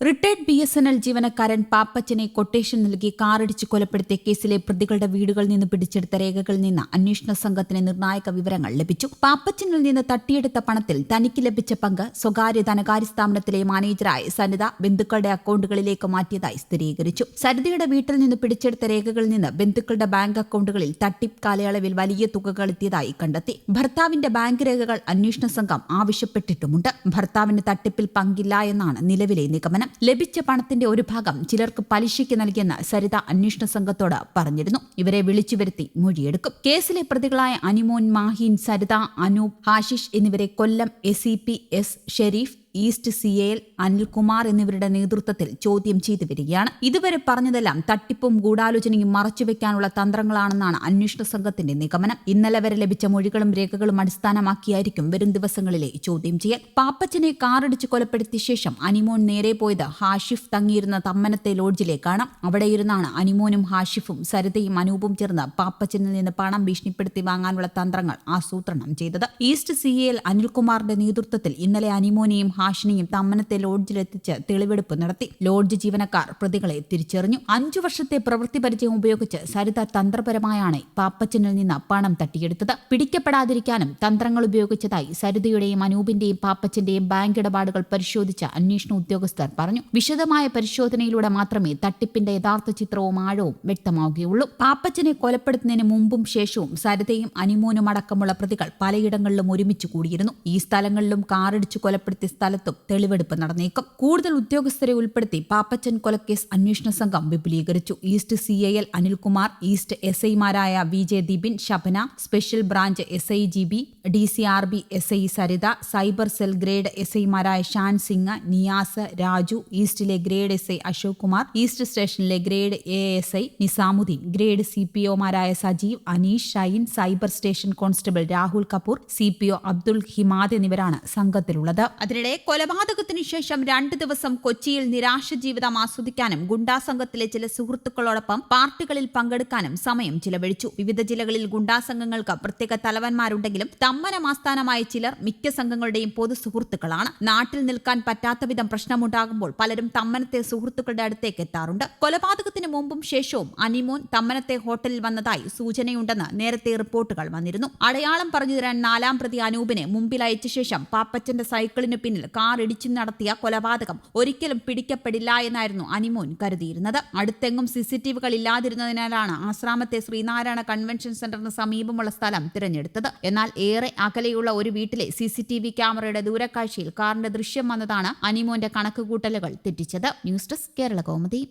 Retired B S N L ജീവനക്കാരൻ പാപ്പച്ചനെ quotation നൽകി കാറിടിച്ച് കൊലപ്പെടുത്തിയ കേസിലെ പ്രതികളുടെ വീടുകളിൽ നിന്ന് പിടിച്ചെടുത്ത രേഖകളിൽ നിന്ന് അന്വേഷണ സംഘത്തിന് നിർണായക വിവരങ്ങൾ ലഭിച്ചു. പാപ്പച്ചനിൽ നിന്ന് തട്ടിയെടുത്ത പണത്തിൽ തനിക്ക് ലഭിച്ച പങ്ക് സ്വകാര്യ ധനകാര്യ സ്ഥാപനത്തിലെ മാനേജറായ സനിത ബന്ധുക്കളുടെ അക്കൗണ്ടുകളിലേക്ക് മാറ്റിയതായി സ്ഥിരീകരിച്ചു. സരിതയുടെ വീട്ടിൽ നിന്ന് പിടിച്ചെടുത്ത രേഖകളിൽ നിന്ന് ബന്ധുക്കളുടെ ബാങ്ക് അക്കൗണ്ടുകളിൽ തട്ടിപ്പ് കാലയളവിൽ വലിയ തുകകൾ എത്തിയതായി കണ്ടെത്തി. ഭർത്താവിന്റെ ബാങ്ക് രേഖകൾ അന്വേഷണ സംഘം ആവശ്യപ്പെട്ടിട്ടുമുണ്ട്. ഭർത്താവിന് തട്ടിപ്പിൽ പങ്കില്ല എന്നാണ് നിലവിലെ നിഗമനം. ലഭിച്ച പണത്തിന്റെ ഒരു ഭാഗം ചിലർക്ക് പലിശയ്ക്ക് നൽകിയെന്ന് സരിത അന്വേഷണ സംഘത്തോട് പറഞ്ഞിരുന്നു. ഇവരെ വിളിച്ചു വരുത്തി മൊഴിയെടുക്കും. കേസിലെ പ്രതികളായ അനിമോൻ മാഹീൻ സരിത അനൂപ് ഹാഷിഷ് എന്നിവരെ Kollam S S Shereef east C L Anilkumar എന്നിവരുടെ നേതൃത്വത്തിൽ ചോദ്യം ചെയ്തു വരികയാണ്. ഇതുവരെ പറഞ്ഞതെല്ലാം തട്ടിപ്പും ഗൂഢാലോചനയും മറച്ചുവെക്കാനുള്ള തന്ത്രങ്ങളാണെന്നാണ് അന്വേഷണ സംഘത്തിന്റെ നിഗമനം. ഇന്നലെ വരെ ലഭിച്ച മൊഴികളും രേഖകളും അടിസ്ഥാനമാക്കിയായിരിക്കും വരും ദിവസങ്ങളിലെ ചോദ്യം ചെയ്യൽ. പാപ്പച്ചനെ കാറടിച്ച് കൊലപ്പെടുത്തിയ ശേഷം അനിമോൻ നേരെ പോയത് ഹാഷിഫ് തങ്ങിയിരുന്ന തമ്മനത്തെ ലോഡ്ജിലേക്കാണ്. അവിടെയിരുന്നാണ് അനിമോനും ഹാഷിഫും സരിതയും അനൂപും ചേർന്ന് പാപ്പച്ചനിൽ നിന്ന് പണം ഭീഷണിപ്പെടുത്തി വാങ്ങാനുള്ള തന്ത്രങ്ങൾ ആസൂത്രണം ചെയ്തത്. ഈസ്റ്റ് സി എൽ അനിൽകുമാറിന്റെ നേതൃത്വത്തിൽ ഇന്നലെ അനിമോനെയും ഹാഷിനെയും തമ്മനത്തെ ലോഡ്ജിലെത്തിച്ച് തെളിവെടുപ്പ് നടത്തി. ലോഡ്ജ് ജീവനക്കാർ പ്രതികളെ തിരിച്ചറിഞ്ഞു. അഞ്ചു വർഷത്തെ പ്രവൃത്തി പരിചയം ഉപയോഗിച്ച് സരിത തന്ത്രപരമായാണ് പാപ്പച്ചനിൽ നിന്ന് പണം തട്ടിയെടുത്തത്. പിടിക്കപ്പെടാതിരിക്കാനും തന്ത്രങ്ങൾ ഉപയോഗിച്ചതായി സരിതയുടെയും അനൂപിന്റെയും പാപ്പച്ചന്റെയും ബാങ്ക് ഇടപാടുകൾ പരിശോധിച്ച അന്വേഷണ ഉദ്യോഗസ്ഥർ പറഞ്ഞു. വിശദമായ പരിശോധനയിലൂടെ മാത്രമേ തട്ടിപ്പിന്റെ യഥാർത്ഥ ചിത്രവും ആഴവും വ്യക്തമാവുകയുള്ളൂ. പാപ്പച്ചനെ കൊലപ്പെടുത്തുന്നതിന് മുമ്പും ശേഷവും സരിതയും അനിമോനും അടക്കമുള്ള പ്രതികൾ പലയിടങ്ങളിലും ഒരുമിച്ച് കൂടിയിരുന്നു. ഈ സ്ഥലങ്ങളിലും കാറിടിച്ച് കൊലപ്പെടുത്തിയ സ്ഥലത്തും തെളിവെടുപ്പ് നടന്നേക്കും. കൂടുതൽ ഉദ്യോഗസ്ഥരെ ഉൾപ്പെടുത്തി പാപ്പച്ചൻ കൊലക്കേസ് അന്വേഷണ സംഘം വിപുലീകരിച്ചു. East C I L Anilkumar east S ഐമാരായ V J Dibin Shabana special branch S I G B D C R B S I Saritha cyber cell grade S ഐമാരായ Shan Singh Niyas Raju ഈസ്റ്റിലെ grade S I Ashok Kumar east സ്റ്റേഷനിലെ grade A S I Nizamuddin grade C P ഒമാരായ Sajeev Aneesh Shine cyber station constable Rahul Kapoor C P O Abdul Himad എന്നിവരാണ് സംഘത്തിലുള്ളത്. അതിനിടെ കൊലപാതകത്തിനു ശേഷം രണ്ടു ദിവസം കൊച്ചിയിൽ നിരാശ ജീവിതം ആസ്വദിക്കാനും ഗുണ്ടാ സംഘത്തിലെ ചില സുഹൃത്തുക്കളോടൊപ്പം പാർട്ടികളിൽ പങ്കെടുക്കാനും സമയം ചിലവഴിച്ചു. വിവിധ ജില്ലകളിൽ ഗുണ്ടാ സംഘങ്ങൾക്ക് പ്രത്യേക തലവന്മാരുണ്ടെങ്കിലും തമ്മനം ആസ്ഥാനമായ ചിലർ മിക്ക സംഘങ്ങളുടെയും പൊതു സുഹൃത്തുക്കളാണ്. നാട്ടിൽ നിൽക്കാൻ പറ്റാത്ത വിധം പ്രശ്നമുണ്ടാകുമ്പോൾ പലരും തമ്മനത്തെ സുഹൃത്തുക്കളുടെ അടുത്തേക്ക് എത്താറുണ്ട്. കൊലപാതകത്തിന് മുമ്പും ശേഷവും അനിമോൻ തമ്മനത്തെ ഹോട്ടലിൽ വന്നതായി സൂചനയുണ്ടെന്ന് നേരത്തെ റിപ്പോർട്ടുകൾ വന്നിരുന്നു. അടയാളം പറഞ്ഞു തരാൻ നാലാം പ്രതി അനൂപിനെ മുമ്പിൽ അയച്ച ശേഷം പാപ്പച്ചന്റെ സൈക്കിളിന് പിന്നിൽ കാർ ഇടിച്ചു നടത്തിയ കൊലപാതകം ഒരിക്കലും പിടിക്കപ്പെടില്ല എന്നായിരുന്നു അനിമോൻ കരുതിയിരുന്നത്. അടുത്തെങ്ങും സി സി ടി ഇല്ലാതിരുന്നതിനാലാണ് ആശ്രാമത്തെ ശ്രീനാരായണ കൺവെൻഷൻ സെന്ററിന് സമീപമുള്ള സ്ഥലം തിരഞ്ഞെടുത്തത്. എന്നാൽ ഏറെ അകലെയുള്ള ഒരു വീട്ടിലെ സി സി ടി വി ക്യാമറയുടെ ദൂരക്കാഴ്ചയിൽ കാറിന്റെ ദൃശ്യം വന്നതാണ് അനിമോന്റെ കണക്കുകൂട്ടലുകൾ തെറ്റിച്ചത്. News desk Kerala കോമതി